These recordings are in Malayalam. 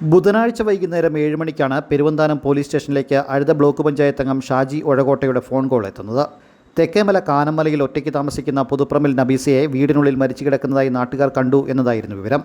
ബുധനാഴ്ച വൈകുന്നേരം ഏഴ് മണിക്കാണ് പെരുവന്താനം പോലീസ് സ്റ്റേഷനിലേക്ക് അഴുത ബ്ലോക്ക് പഞ്ചായത്ത് അംഗം ഷാജി ഒഴകോട്ടയുടെ ഫോൺ കോൾ എത്തുന്നത്. തെക്കേമല കാനമലയിൽ ഒറ്റയ്ക്ക് താമസിക്കുന്ന പുതുപ്രമിൽ നബീസയെ വീടിനുള്ളിൽ മരിച്ചു കിടക്കുന്നതായി നാട്ടുകാർ കണ്ടു എന്നതായിരുന്നു വിവരം.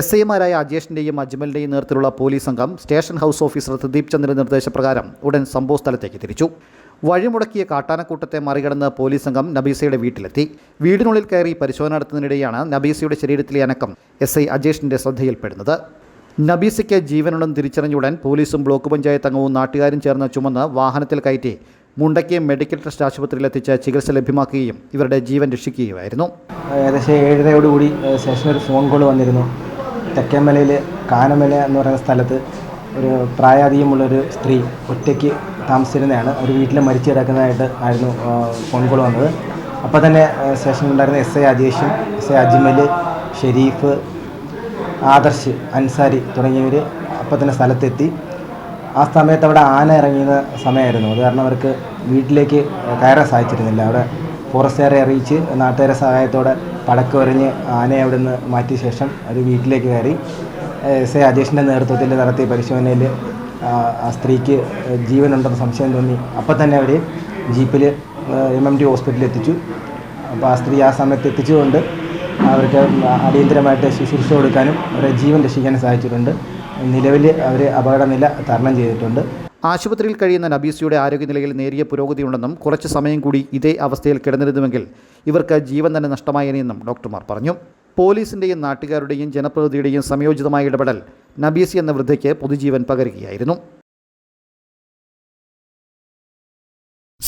എസ് ഐമാരായ അജേഷിന്റെയും അജ്മലിന്റെയും നേതൃത്വത്തിലുള്ള പോലീസ് സംഘം സ്റ്റേഷൻ ഹൗസ് ഓഫീസർ പ്രദീപ് ചന്ദ്രന്റെ നിർദ്ദേശപ്രകാരം ഉടൻ സംഭവ സ്ഥലത്തേക്ക് തിരിച്ചു. വഴിമുടക്കിയ കാട്ടാനക്കൂട്ടത്തെ മറികടന്ന് പോലീസ് സംഘം നബീസയുടെ വീട്ടിലെത്തി. വീടിനുള്ളിൽ കയറി പരിശോധന നടത്തുന്നതിനിടെയാണ് നബീസയുടെ ശരീരത്തിലെ അനക്കം എസ് ഐ അജേഷിന്റെ ശ്രദ്ധയിൽപ്പെടുന്നത്. നബീസയ്ക്ക് ജീവനുണ്ടെന്ന് തിരിച്ചറിഞ്ഞുടൻ പോലീസും ബ്ലോക്ക് പഞ്ചായത്ത് അംഗവും നാട്ടുകാരും ചേർന്ന് ചുമന്ന് വാഹനത്തിൽ കയറ്റി മുണ്ടയ്ക്ക് മെഡിക്കൽ ട്രസ്റ്റ് ആശുപത്രിയിൽ എത്തിച്ച് ചികിത്സ ലഭ്യമാക്കുകയും ഇവരുടെ ജീവൻ രക്ഷിക്കുകയുമായിരുന്നു. ഏകദേശം ഏഴരയോടുകൂടി സ്റ്റേഷനിൽ ഒരു ഫോൺ കോൾ വന്നിരുന്നു. തെക്കേമലയിൽ കാനമല എന്ന് പറയുന്ന സ്ഥലത്ത് ഒരു പ്രായാധികമുള്ളൊരു സ്ത്രീ ഒറ്റയ്ക്ക് താമസിച്ചിരുന്നതാണ്. ഒരു വീട്ടിൽ മരിച്ചു കിടക്കുന്നതായിട്ട് ആയിരുന്നു ഫോൺ കോൾ വന്നത്. അപ്പോൾ തന്നെ സ്റ്റേഷനിലുണ്ടായിരുന്ന എസ് ഐ അജേഷും എസ് ഐ അജ്മൽ ഷെരീഫ് ആദർശ് അൻസാരി തുടങ്ങിയവർ അപ്പം തന്നെ സ്ഥലത്തെത്തി. ആ സമയത്ത് അവിടെ ആന ഇറങ്ങിയ സമയമായിരുന്നു അത് കാരണം അവർക്ക് വീട്ടിലേക്ക് കയറാൻ സാധിച്ചിരുന്നില്ല. അവിടെ ഫോറസ്റ്റുകാരെ അറിയിച്ച് നാട്ടുകാരെ സഹായത്തോടെ പടക്കം എറിഞ്ഞ് ആനയെ അവിടെ നിന്ന് മാറ്റിയ ശേഷം അത് വീട്ടിലേക്ക് കയറി. എസ് എ അജേഷിന്റെ നേതൃത്വത്തിൽ നടത്തിയ പരിശോധനയിൽ ആ സ്ത്രീക്ക് ജീവനുണ്ടെന്ന് സംശയം തോന്നി. അപ്പം തന്നെ അവർ ജീപ്പിൽ എം എം ഡി ഹോസ്പിറ്റലിൽ എത്തിച്ചു. അപ്പോൾ ആ സ്ത്രീ ആ സമയത്ത് എത്തിച്ചുകൊണ്ട് അവർക്ക് അടിയന്തരമായിട്ട് ശുശ്രൂഷ കൊടുക്കാനും അവരെ ജീവൻ രക്ഷിക്കാനും സാധിച്ചിട്ടുണ്ട് നിലവിൽ അവർ അപകടനില തരണം ചെയ്തിട്ടുണ്ട്. ആശുപത്രിയിൽ കഴിയുന്ന നബീസയുടെ ആരോഗ്യനിലയിൽ നേരിയ പുരോഗതിയുണ്ടെന്നും കുറച്ച് സമയം കൂടി ഇതേ അവസ്ഥയിൽ കിടന്നിരുന്നുവെങ്കിൽ ഇവർക്ക് ജീവൻ തന്നെ നഷ്ടമായേനെന്നും ഡോക്ടർമാർ പറഞ്ഞു. പോലീസിന്റെയും നാട്ടുകാരുടെയും ജനപ്രതിനിധിയുടെയും സംയോജിതമായ ഇടപെടൽ നബീസി എന്ന വൃദ്ധയ്ക്ക് പൊതുജീവൻ പകരുകയായിരുന്നു.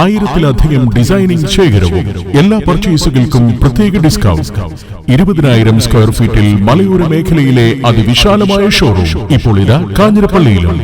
ആയിരത്തിലധികം ഡിസൈനിങ് ശേഖരവും എല്ലാ പർച്ചേസുകൾക്കും പ്രത്യേക ഡിസ്കൗണ്ട് ഇരുപതിനായിരം സ്ക്വയർ ഫീറ്റിൽ മലയോര മേഖലയിലെ അതിവിശാലമായ ഷോറൂം ഇപ്പോൾ ഇതാ കാഞ്ഞിരപ്പള്ളിയിലും.